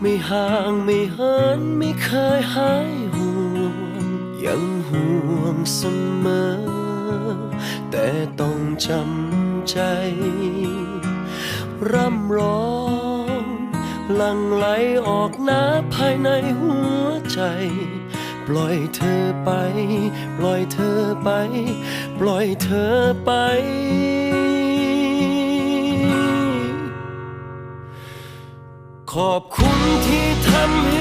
ไม่ห่างไม่เหินไม่เคยหายห่วง ยังห่วงเสมอ แต่ต้องจำใจ ร่ำร้องหลังไหลออกน้ำภายในหัวใจ ปล่อยเธอไป ปล่อยเธอไป ปล่อยเธอไป ขอบคุณที่ทำให้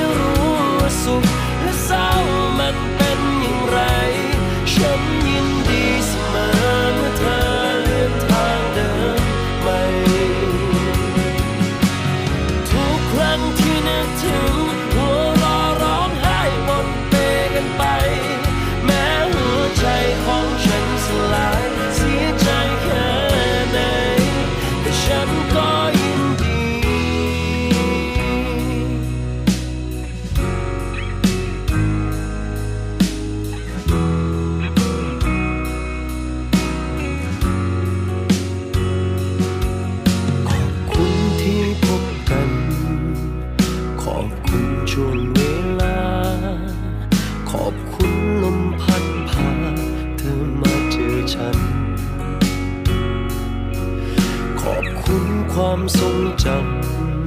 ความทรงจ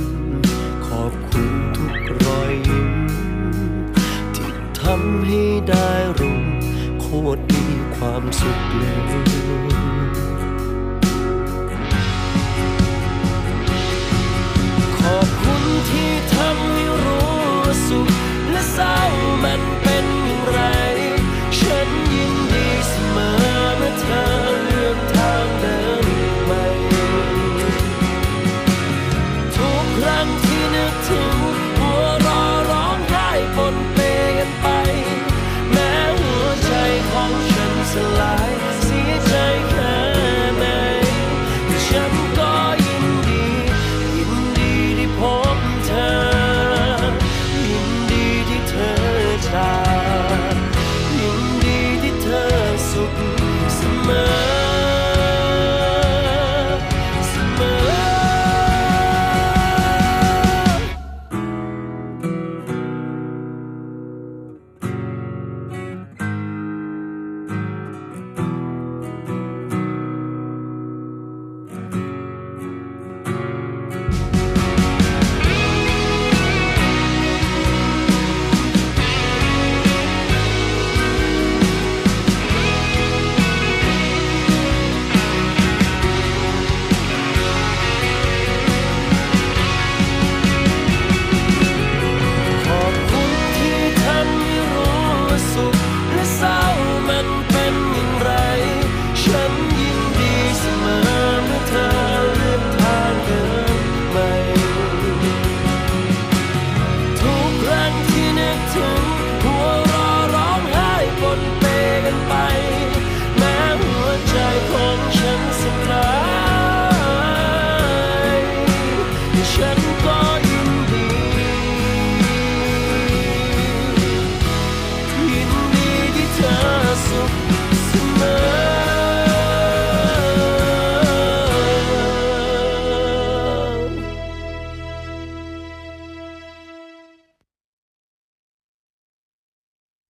ำขอบคุณทุกรอยยิ้ม ที่ทำให้ได้รู้โคตรมีความสุขเลย พัวรอร้องไห้ปนเปกันไป แม้หัวใจของฉันสลาย